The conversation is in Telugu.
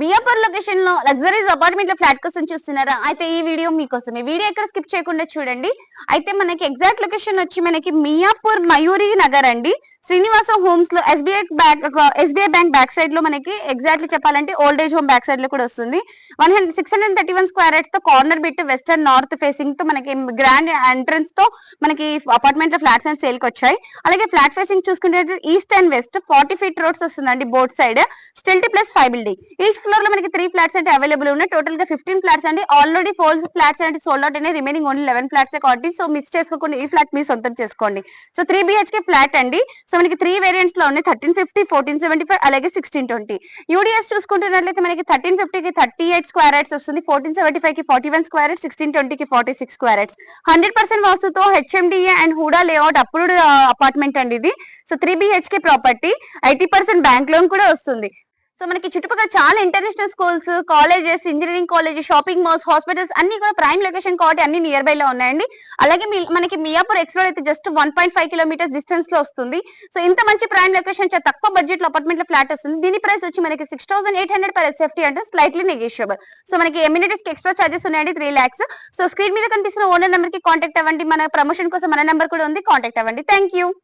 మియాపూర్ లొకేషన్లో లగ్జరీస్ అపార్ట్మెంట్లో ఫ్లాట్ కోసం చూస్తున్నారా? అయితే ఈ వీడియో మీకోసం ఈ వీడియో ఎక్కడ స్కిప్ చేయకుండా చూడండి. అయితే మనకి ఎగ్జాక్ట్ లొకేషన్ వచ్చి మనకి మియాపూర్ మయూరి నగర్ అండి. Srinivasa హోమ్స్లో SBI back SBI bank back సైడ్లో మనకి ఎగ్జాక్ట్లీ చెప్పాలంటే ఓల్డ్ ఏజ్ హోమ్ బ్యాక్ సైడ్లో కూడా వస్తుంది. One hundred six hundred thirty one square యార్డ్స్తో corner bit western north ఫేసింగ్తో మనకి గ్రాండ్ ఎంట్రన్స్తో మనకి అపార్ట్మెంట్లో ఫ్లాట్స్ అండ్ సేల్కి వచ్చాయి. అలాగే ఫ్లాట్ ఫేసింగ్ చూసుకుంటే east and west forty feet roads వస్తుందండి board side stilt plus five building each ఫ్లోర్లో మనకి త్రీ ఫ్లాట్స్ అంటే అవైలబుల్ ఉన్నాయి. టోటల్గా ఫిఫ్టీన్ ఫ్లాట్స్ అండి. ఆల్రెడీ ఫోర్ ఫ్లాట్స్ అంటే సోల్డ్ అవుట్ అయినాయి. రిమైనింగ్ ఓన్లీ లెవెన్ ఫ్లాట్స్ కాబట్టి సో మిస్ చేసుకోకుండా ఈ ఫ్లాట్ మీ సొంతం చేసుకోండి. సో త్రీ బిహెచ్కే ఫ్లాట్ అండి. సో మనకి త్రీ వేరియంట్స్లో ఉన్నాయి. Thirteen fifty fourteen seventy five అలాగే సిక్స్టీన్ ట్వంటీ యూడిఎస్ చూసుకుంటున్నట్లయితే మనకి థర్టీన్ ఫిఫ్టీ కి థర్టీ ఎయిట్ స్క్వేర్ యార్డ్స్ వస్తుంది ఫోర్టీన్ సెవెంటీ ఫైవ్కి forty one square yards sixteen twenty కి forty six square yards hundred percent వాస్తుతో HMDA and HUDA layout approved apartment అండి ఇది. So three BHK property eighty percent bank loan కూడా వస్తుంది. సో మనకి చుట్టుపక్కల చాలా international schools colleges engineering college shopping malls hospitals అన్ని కూడా ప్రైమ్ లొకేషన్ కాబట్టి అన్ని నియర్ బై లో ఉన్నాయండి. అలాగే మీ- మనకి మియాపూర్ ఎక్స్ రోడ్ అయితే just one point five kilometres డిస్టెన్స్లో వస్తుంది. సో ఇంత మంచి ప్రైమ్ లొకేషన్ చాలా తక్కువ బడ్జెట్లో అపార్ట్మెంట్లో ఫ్లాట్ వస్తుంది. దీని ప్రైస్ వచ్చి మనకి six thousand eight hundred per SFT అంటే స్లైట్లీ నెగోషియబుల్ సో మనకి ఎమ్యూనిటీస్కి ఎక్స్ట్రా చార్జెస్ ఉన్నాయండి త్రీ లాక్స్ సో స్క్రీన్ మీద కనిపిస్తున్న ఓనర్ నెంబర్కి కాంటాక్ట్ అవ్వండి. మన ప్రమోషన్ కోసం మన నెంబర్ కూడా ఉంది. కాంటాక్ట్ అవ్వండి. Thank you